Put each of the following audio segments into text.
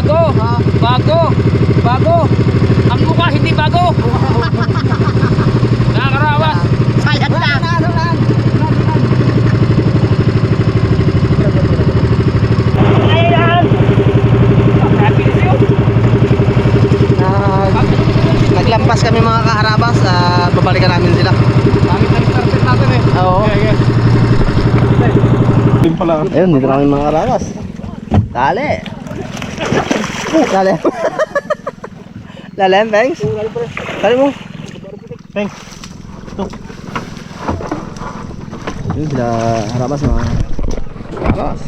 Bago, bago, bago. Ang mukha hindi bago. Nakakarawas. Sayad na. Ano Naglampas kami mga kaharabas, uh, babalikan namin sila. Gamit ang starter natin eh. Oo. Yeah, yeah. Ayun, dito kami mga kaharabas. Dali! Dali. Dali, Bengs. Dali mo. Thanks. Yun sila Karabas mga Karabas.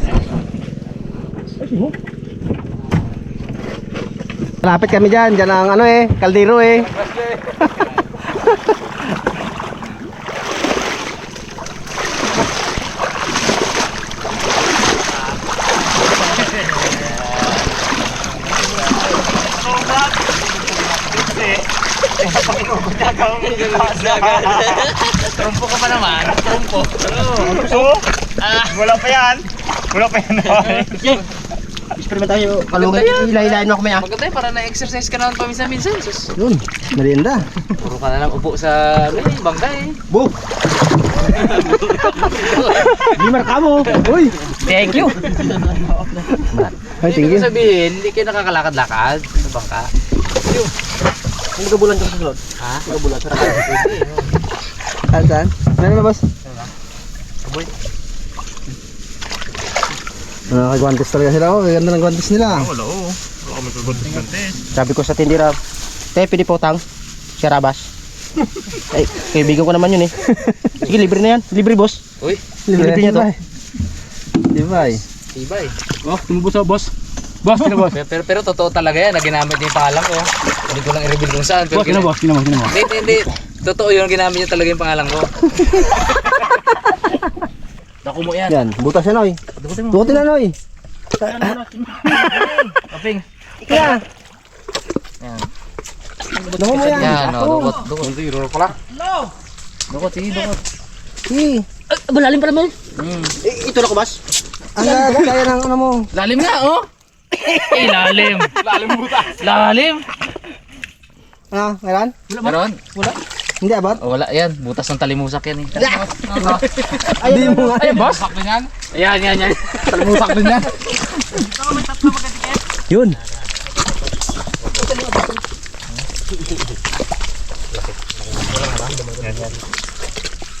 Malapit kami dyan, dyan ang ano eh, kaldero eh. Trumpo ka pa naman. Trumpo. So, wala pa yan. Wala pa yan. Experiment tayo, kalungit, ilahilahin mo kami ah. Maganda eh, para na-exercise ka naman paminsan-minsan. Sus, Yun, merienda. puro ka na lang upo sa ano eh, bangka eh. Bu! Di marka mo! Uy! Thank you. Ay, thank Ibig you. sabihin, hindi kayo nakakalakad-lakad sa bangka. Hindi ka bulan ka sa sulod. Ha? Hindi ka bulan sa Saan, saan? Meron ba, boss? Aboy. Ano, kagwantes talaga sila. Oh, ganda ng gwantes nila. Wala oo. Wala kami kaguntis-guntis. Sabi ko sa tindira, Te, pili po tang. Si Rabas. Ay, kaibigan ko naman yun eh. Sige, libre na yan. Libre, boss. Uy, Libre, niya to. Diba eh? tibay. Oh, tumubos sa boss. Boss, kina boss. Pero, pero, pero totoo talaga yan, na ginamit niya yung pangalan ko. Hindi ko lang i-reveal kung saan. Pero Boss, kina boss, kina boss, kina boss. Hindi, hindi, hindi. Totoo yun, ginamit niya talaga yung pangalan ko. Naku mo yan. Yan, butas yan, oy. Dukutin mo. Tukutin na, oy. Kaping. Kaya, Yan. naku mo yan. Yan, no, Oo. dukot, dukot. Zero pala. No! Dukot, sige, dukot. Sige. Malalim pala mo. Mm. Eh, ito na ko, boss. Ang gaga, kaya ng ano mo. Lalim nga, oh! Eh, lalim. lalim butas. Lalim. Ano, meron? Meron? Hindi abot? Oh, wala yan. Butas ng talimusak yan eh. Hindi mo nga. Ayun, boss. din yan. Ayan, yan, yan. Talimusak din yan. Yun.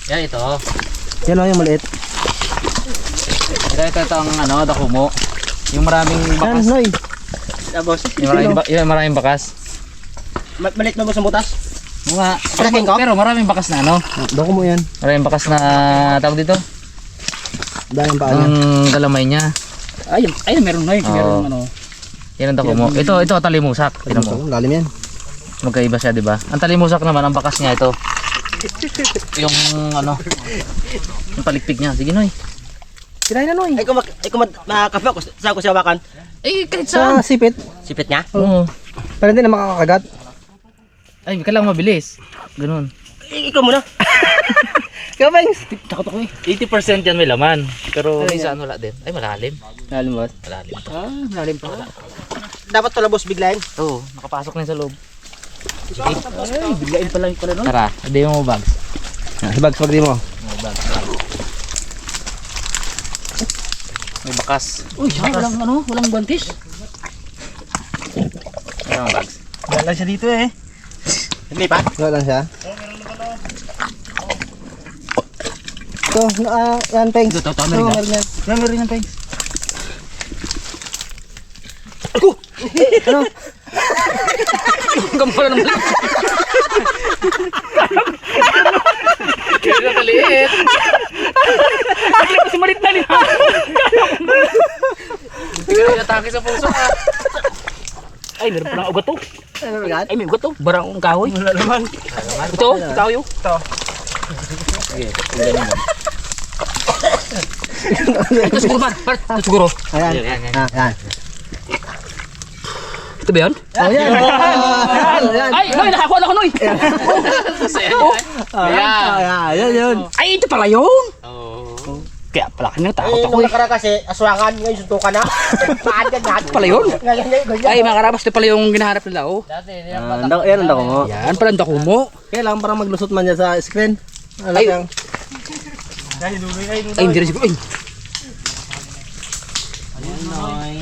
Yan, ito. Yan o, yung maliit. Ito, ito, ito ang ano, dakumo. Yung maraming Yan, bakas. Noy. Yung maraming, ba- yung maraming bakas. Maliit na ba sa butas? Mga, Malaking ko? pero maraming bakas na ano. Doko mo yan. Maraming bakas na tawag dito. Dahil ang paa niya. Ang galamay niya. Ay, ay, meron na yun. Oo. Meron ano. Yan ang dakumo. Ito, ito talimusak. Tingnan mo. Lalim yan. Magkaiba siya, di ba? Ang talimusak naman, ang bakas niya ito. Yung ano, yung palikpik niya. Sige, Noy. Sirain na, Noy. Ay kung mak- ay kung mak- makakape ako sa ko siya wakan. Eh, kahit Sa saan. sipit. Sipit niya. Oo. Pero hindi na makakagat. Ay, kailangan mabilis. Ganun. I- ikaw muna. Kabangs. Takot ako eh. 80% yan may laman. Pero minsan wala din. Ay, malalim. Lalim ba? Malalim. Ah, lalim pa. Dapat pala boss biglayin. Oo, nakapasok na yun sa loob. Ay, biglain pala yung pala no. Tara, hindi mo bags. Ah, Bags, pag di mo. Mo bags. May bakas. Uy, siya, walang ano, walang bantis. Ano ang bags? Wala siya dito eh. Hindi pa. Wala lang siya. Ito, ah, yan, Pengs. Ito, ito, ito, meron meron yan. Meron yan, Pengs. Ano? Ang pala naman. Kaya na kaliit. Kasi malit na niya. Kaya atake sa puso ah. Ay, meron palang ugat to. Ano, agad? Ay, may ugat to. Barang ang kahoy. Wala naman. Ito, kahoy oh. Ito. Sige, tingnan mo. Ito siguro. Par, ito siguro. Ayan. Yan, yan, yan. Ah. Ito ba yan? Oh, yan. Ayan, ayan. Ay, Noy, nakakuha na ako, Noy. Ah, Ayan. Ayan, yun. Ay, ito pala yun. Oo. Kaya pala kami natakot Eh, ako nung eh. nakaraan kasi, aswangan, ngayon suntukan na. Paan yan yan. Pala yun. Ngayon, ngayon, ganyan. Ay, mga karabas, ito pala yung ginahanap nila, oh. Ah, ang dako- yan ang dako mo. Yan, pala ang dako mo. Kailangan parang maglusot man yan sa screen. Ano Ay. lang. Ay, hindi rin siguro. Ay.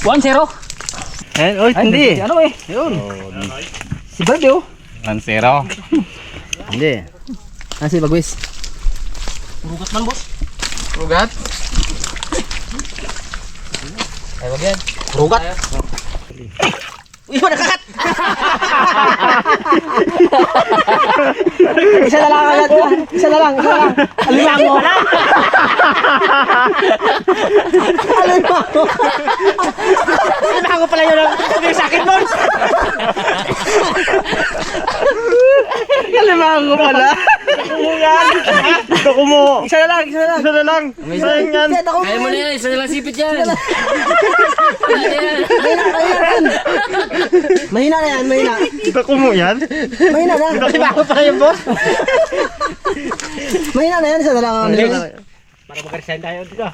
1-0. Ayan, oy, Ay, hindi. Ano eh? Yun. Si Bird, oh. Lansero. Hindi. Ah, si Bagwis. Rugat man, boss. Rugat? Ay, wag yan. Rugat. Uy, wala kakat! Isa na lang agad. Isa na lang, isa na lang. Alimango. Alimango. Alimango pala yun. Hindi sa akin, boss. Alimango pala. Dako mo. Isa na lang, isa na lang. Isa na lang. Sayang yan. Isa na ako. Kaya mo na yan, isa na lang sipit yan. Mahina na yan, mahina. Dako mo yan. Mahina na. Alimango pala yun, boss. Mahina na yan, isa na lang. Ano yun? Para mag-resign tayo dito.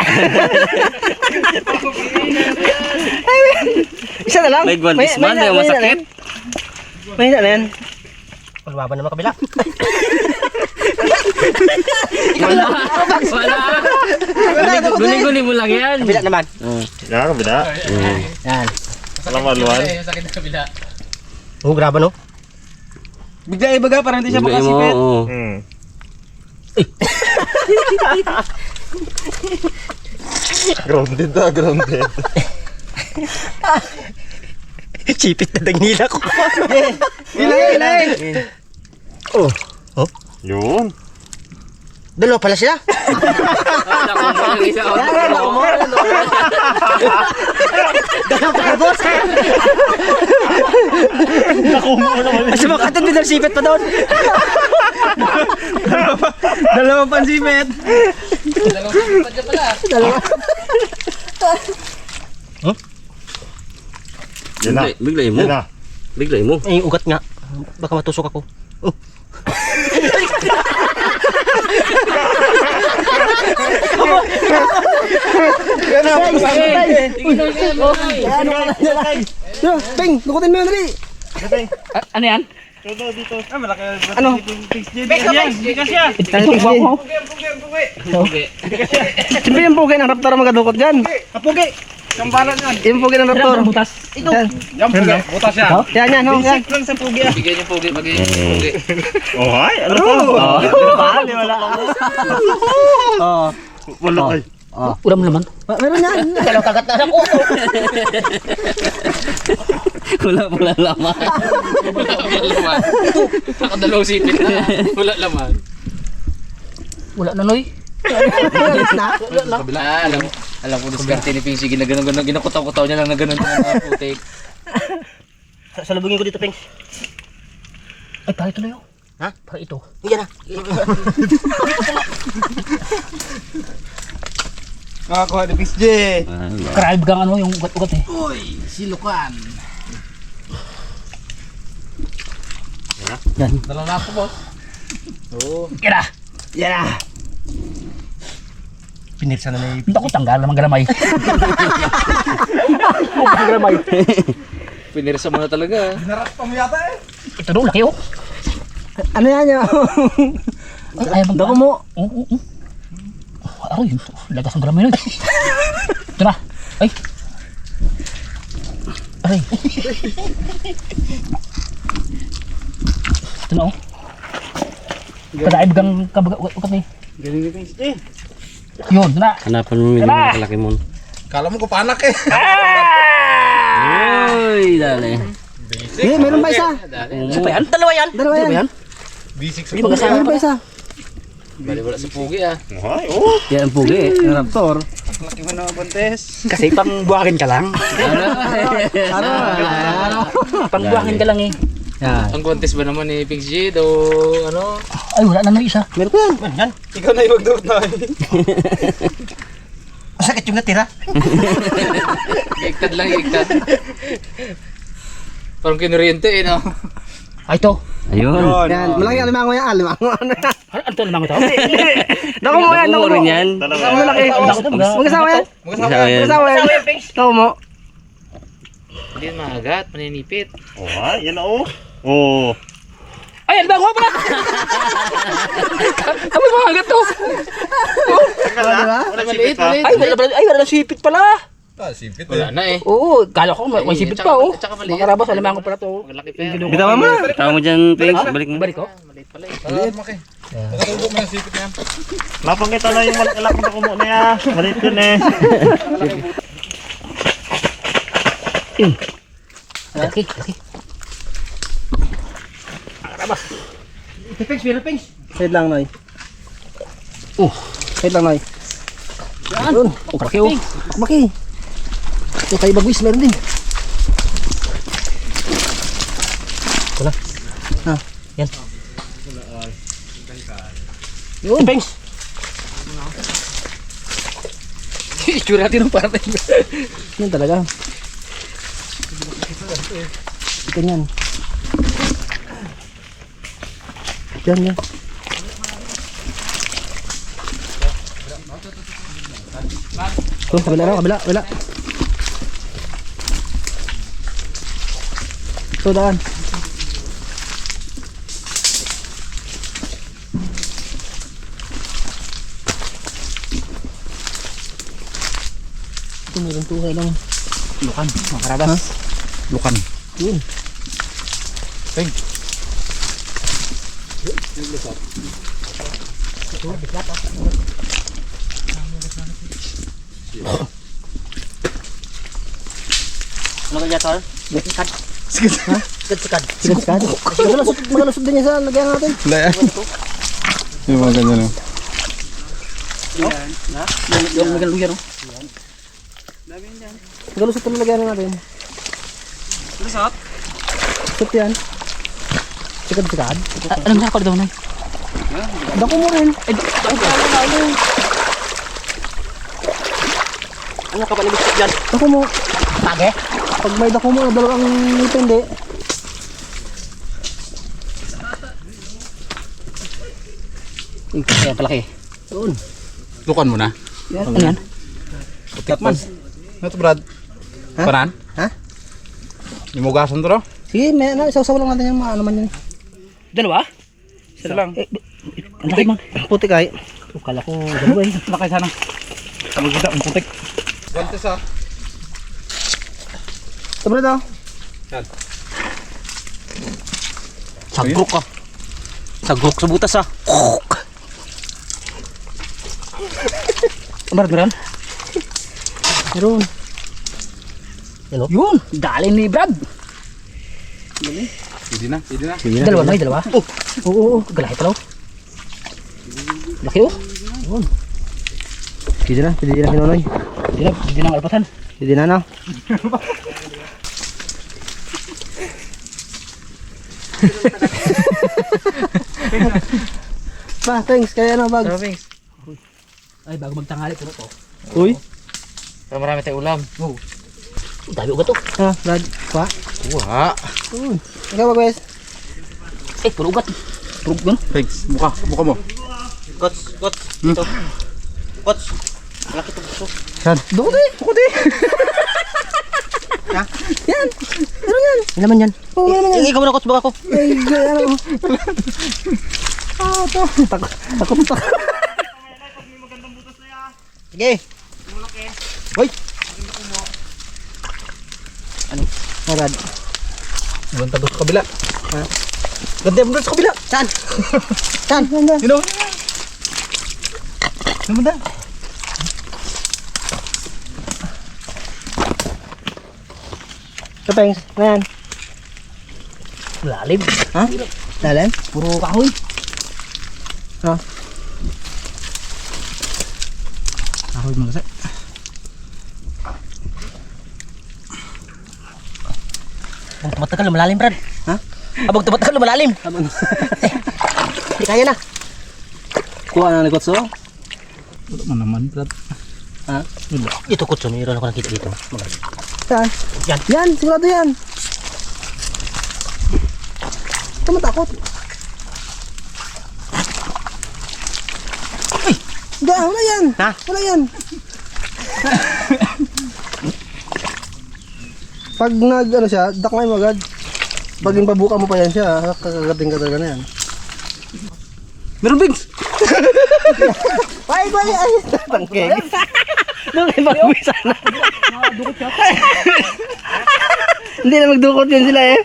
Isa na lang. May guwantes man, Mahina- may mahina masakit. na yan. Mahina na yan. Palaban naman kabila. Wala. Wala. Guni-guni mo lang yan. Kabila naman. Yan, kabila. Yan. Walang maluan. Sakit na kabila. Oh, grabe no? Bigla ibaga para hindi siya makasipit. Hmm. grounded na, grounded. Sipit na dagnila ko. Ilay, ilay. Yun. Dalawa pala sila. Mas makatid din ang sipit pa doon. Dalawang pansipit. Yan na. Biglay mo. Yan na. Biglay mo. Ay, ugat nga. Baka matusok ako. Oh. Yo, Ping, lukutin mo yun. Ano yan? Ano? Siyempre yung pugi ng raptor ang magadukot dyan. Kapugi! Kampalan yan. Yung pugi ng raptor. Butas. Ito. Yan, pugi. Butas yan. Yan, yan. oh, yan. Bigyan niyo pogi. Bigyan niyo pogi. Oh, hi. Ano? Bali, wala. Oh. Wala kay. Ulam naman. Ah, Meron yan. Dalawa kagat na ako. Wala wala laman. Wala wala laman. Nakadalawang sipit na. Wala laman. Wala na noy. Kabila. Ah, alam, alam ko diskarte ni Ping. Sige na ganun ganun. Ginakutaw-kutaw niya lang na mga putik. Salubungin ko dito, Peng. Ay, pare tuloy oh. Ha? Pare ito. Yan na. Nakakuha ni Pix J. Kribe kang ano yung ugat-ugat eh. Uy, silukan. Yan. Dalawa na ako, boss. Oo. Yan na. Yan na. Pinirsa na na yung... Hindi ako tanggal naman galamay. galamay. Pinirsa mo na talaga. Ito daw, laki oh. Ano yan yun? Ay, ay, Dako mo. Oo, oo, oo. Aroy, lagas ang galamay nun. Ito na. Ay. Aray. Ito na oh. Kadaib kang kabaga ugat ni. Galing Pix J. Yun, ito na. Hanapan mo medyo Tara! malaki mo. Kala mo ko panak eh. Uy, dali. Eh, meron pa isa. Isa pa yan? Dalawa yan? Dalawa yan. Hindi magkasama. Meron pa isa. Bali wala sa pugi ah. Oh, hi. Oh. Yan ang pugi. Ang raptor. Kasi pang buhakin ka lang. Ano? Ano? Pangbuhangin ka lang eh. Yan. Ang contest ba naman ni Pix G do ano? Ay wala na na isa. Meron pa yan. Man, yan. Ikaw na yung magdurot na. Masakit yung natira. Igtad lang, igtad. Parang kinuriente eh no. Ay to. Ayun. Yan. Malaki ang limango yan. Ah, limango. Ano yan? Ano ano naman to? Dako mo yan. Dako Dako mo. yan. Dalawa. Ang malaki. Magkasama yan. Isa yan. Magkasama yan. Dako mo. Hindi maagat, maninipit. Oh, hi. Yan na, oh. Oh. Ay, ano ba ako pala? Ano ba maagat to? Tanggal na. Wala Maliit, sipit pa. Maliit. Wala sipit pala. Wala na eh. Oo, kala ko may, may sipit pa oh. Tsaka maliit. Mga karabas, alam ko pala to. Malaki pa yan. Bitawan mo na. Tama mo dyan, Pings. Balik mo. Balik ko. Maliit pala eh. Napakita na yung malaki na kumuha na yan. Malit yun eh. Laki, laki. Pings, meron pings. Side lang, Noy. Oh, side lang, Noy. Yan. Oh, kalaki oh. Ito kay Bagwis, meron din. Wala. Ha? Yan. Yun. Pings. Itsura natin ng parte. Yan talaga. Ikan yan. Yan, yan. Oh, kabila na, kabila, kabila. Ito, daan. Ito, meron tuhay lang. Lukan, mga karabas. Ha? Lukan. Yun. Ano kaya tol? Sikat. Sikat, sikat. Sikat, sikat. Magalusot, magalusot din yan sa lagyan natin. Yung mga ganyan, no? Yung magalusot yan, oh. Magalusot ang lagyan natin. Lusot? Sikat yan. Sikat, sikat. Anong nakakal daw na? Dako mo rin. Ay, dako ka na ano. Ka palibig dyan? Dako mo. Tage? Pag may dako mo, dalawang ngipin, di. Uy, kaya palaki. Yun. Lukan mo na. Yan. Ano yan? Tikman. Ano to, Brad? Ha? Paran? Ha? Imugasan to, no? Sige, may ano, isaw-saw lang natin yung mga ano man yun. Dalawa? Isa lang. Eh, ang laki man. Puti kay. Oh, kala ko dalawa eh. Laki sana. Ang putik. Ganti sa. Sabi na daw. Sagrok ka. Sagrok sa butas ah. Amar, meron? Meron. Yun, dali ni Brad. Pwede na, pwede na. Dalawa na, dalawa. Oh, oo, oo, oo. Galahi pala. oh. Laki oh. Yun. Pwede na, pwede na kinunoy. Pwede na, pwede na alpatan. Pwede na na. ba, thanks. Kaya ano, bag. Ay, bago magtangali, puro to. Uy. Pero marami tayong ulam. Dami ugat to. Ha, Brad. Kwa? Wah. Uy. Ikaw ba, guys? Eh, puro ugat. Puro ugat. Thanks. Buka, buka mo. Kots, kots. Dito. Kots. Malaki to gusto. Duko di. Duko di. Ha? Yan. Ano yan? Ano naman yan? Oo, ano yan? Ikaw muna kots, baka ko. Ay, ano? Ah, to. Takot, takot, takot. Sige. Marad. Ibang tagos sa kabila. Ganda mo doon sa kabila. Saan? Saan? Saan? Sino? Ano Kapengs. Ayan. Lalim. Ha? Lalim? Puro kahoy. Ha? Kahoy mo kasi. Abang tumatagal, lumalalim, Brad. Ha? Abang tumatagal, lumalalim. Habang. Hindi kaya na. Kuha na ng kotso. Wala mo naman, Brad. Ha? Ito kotso, mayroon ako nakita dito. Mga Saan? Yan. Yan, sigurado yan. Ito matakot. Uy! Hindi, wala yan. Ha? Wala yan. Pag nag, ano siya, dakmay mo agad. Pag impabuka mo pa yan siya, kakagating ka talaga na yan. Meron bings! Ay, ay, ay! Tangkeg. Nung ibang sana. Hindi na magdukot yun sila eh.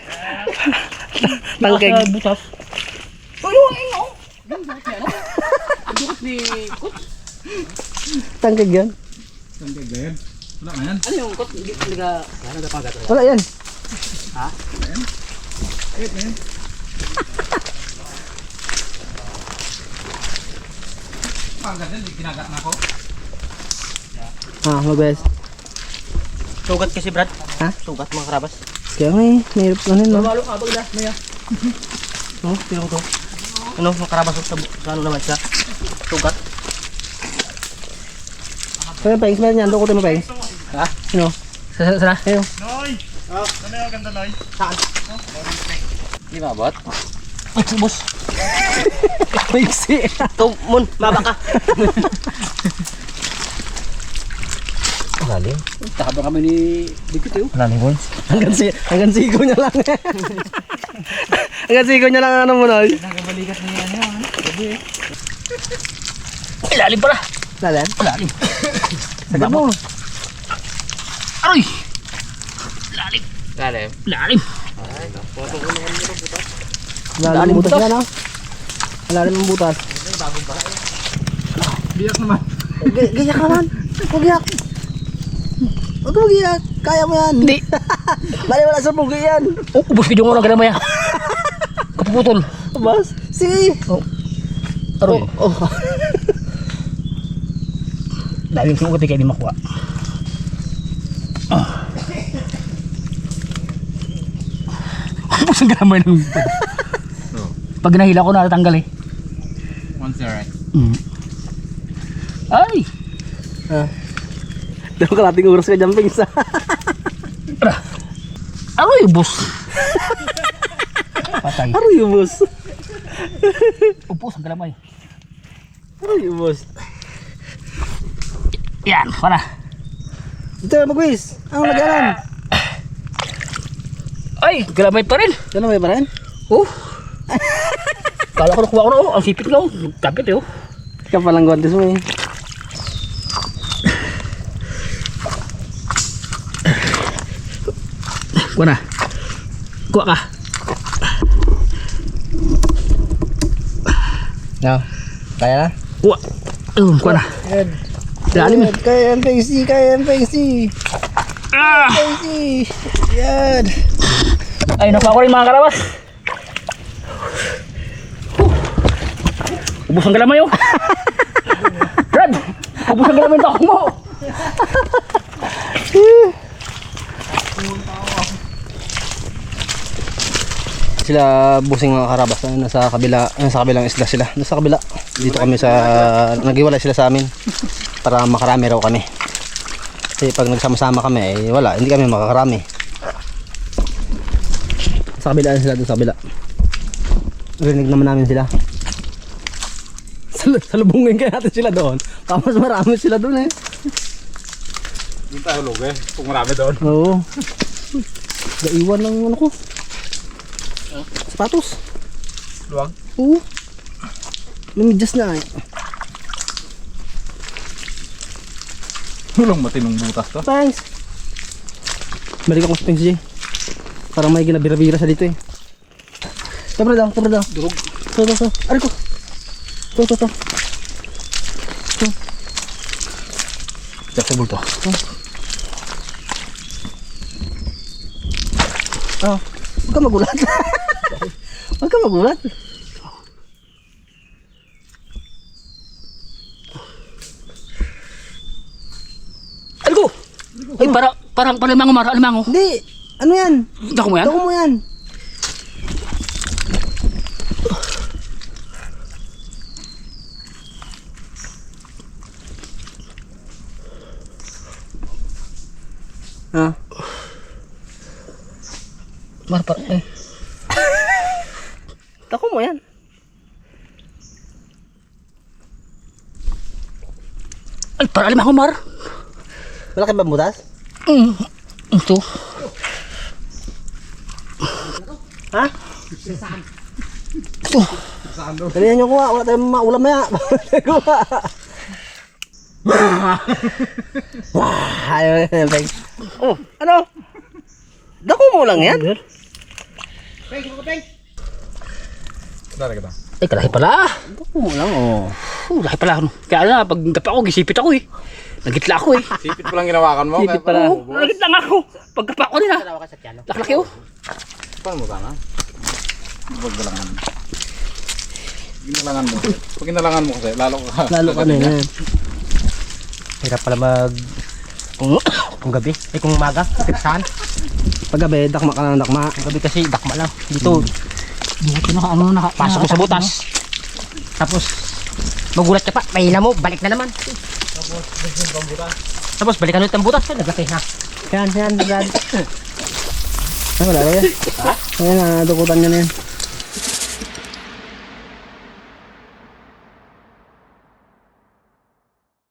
Tangkeg. butas. Oh, yung ayun oh. Dukot ni Kot. Tangkeg yan. Ano yung Kot? Hindi talaga ano nagapagat. Wala yan. Ah, magbes. Sugat kasi Brad. Ha? Sugat mga karabas. Kaya nga eh, mahirap ano no. Malo ka bagda, maya. Oh, tira ko to. Ano, mga karabas sa, sa ano naman siya. Sugat. Kaya pengs, meron yan. Dukutin mo pengs. Ha? Ano? Sana, sana. Ayun. Noy! Ah, ano yung ganda, Noy? Di ba, bot? Ay, boss. Maiksi. Ito, Mon, baba ka. Lalim. Takabang kami ni Bigkit yun. Lalim, boy. Hanggang, si hanggang sigaw niya lang eh. hanggang sigaw niya lang ang ano mo Noy. Ilalim pala. Lalim? Lalim. Sagad mo. Aroy! Lalim. Lalim. Lalim. Lalim ang butas yan ah. Lalim ang butas. Biyak naman. G- Giyak naman. Giyak. Huwag mo giyak. Kaya mo yan. Hindi. Bali wala sa pugi yan. Oh, ubos ko yung mga maya. Kapuputol. Bas. Sige. Aroy. Oh. Lalim ko kasi kayo di makuha. Ah. Ubos ang gamay ng Pag nahila ko natatanggal eh. Once right. Mm. Ay! Daw kalating oras ka dyan, Pings. Aroy, ubos. Patay. Aroy, galamay. Yan, para. Ito, magwis. Ang laganan. Ay, galamay pa rin. Ano may pa rin? Oh. Kala ko nakuha ko na oh. Ang sipit na oh. Kapit eh oh. Kapalang guantes mo eh. Kuha na. Kuha ka. No. Kaya na? Kuha. Uh, kuha na. Good. Lalim eh. Kaya yan, Pacey. Kaya yan, Pacey. Ah! Pacey. Yan. Ay, nakuha ko rin mga karawas. Ubus ang galamay oh. Brad! Ubus ang galamay ng takong mo. Sila busing mga karabas na nasa kabila, nasa kabilang isla sila. Nasa kabila. Dito kami sa naghiwalay sila sa amin para makarami raw kami. Kasi pag nagsama-sama kami eh wala, hindi kami makakarami. Sa kabila sila doon sa kabila. Rinig naman namin sila. Sal salubungin kaya natin sila doon. Tapos marami sila doon eh. Doon tayo lugi. Kung marami doon. Oo. Gaiwan ng ano ko. Sapatos. Luwag? Oo. Lumidyas na eh. Walang matinong butas to. Thanks. Balik ako sa Pings J. Parang may ginabira-bira sa dito eh. Tabra daw, tabra daw. Durog. To, to, to. Ari ko. To, to, to. Check sa bulto. Oh. Huwag ka magulat. Huwag ka magulat. Algo! Ay, para, parang palimango mara, alimango. Hindi. Ano yan? Dako mo yan? Dako mo yan. Mar, par, eh. Dako mo yan. Ay, para alimango mar. Malaki ba butas? Mm. Ito. Ha? Ito. Dalihan nyo kuha. Wala tayong maulam maya. Kuha. Ayaw na. Oh, ano? Dako mo lang yan? Dali kita. Ay, kalaki pala. Dako mo lang, oh. Uh, laki pala. ano. Kaya na, pag gapa ako, gisipit ako eh. Nagitla ako eh. Sipit pa lang ginawakan mo. Sipit pala. Oo, nagitla nga ako. Pag gapa ako nila. Laki-laki oh. Paano mo sana? Huwag galangan. Ginalangan mo. Pag ginalangan mo kasi, lalo ka. Lalo ka na yan. Hirap pala mag... Kung, kung gabi. Eh kung umaga. Piksahan. Paggabi, dakma ka lang dakma. Kung gabi kasi dakma lang. Dito, Buti naka, ano, naka, pasok mo sa butas. Tapos, magulat ka pa. Mahila mo, balik na naman. Tapos, balikan ulit ang butas. Naglaki na. Yan, yan, yan. Ay, wala na yan. Ayan, nadukutan nyo na yan.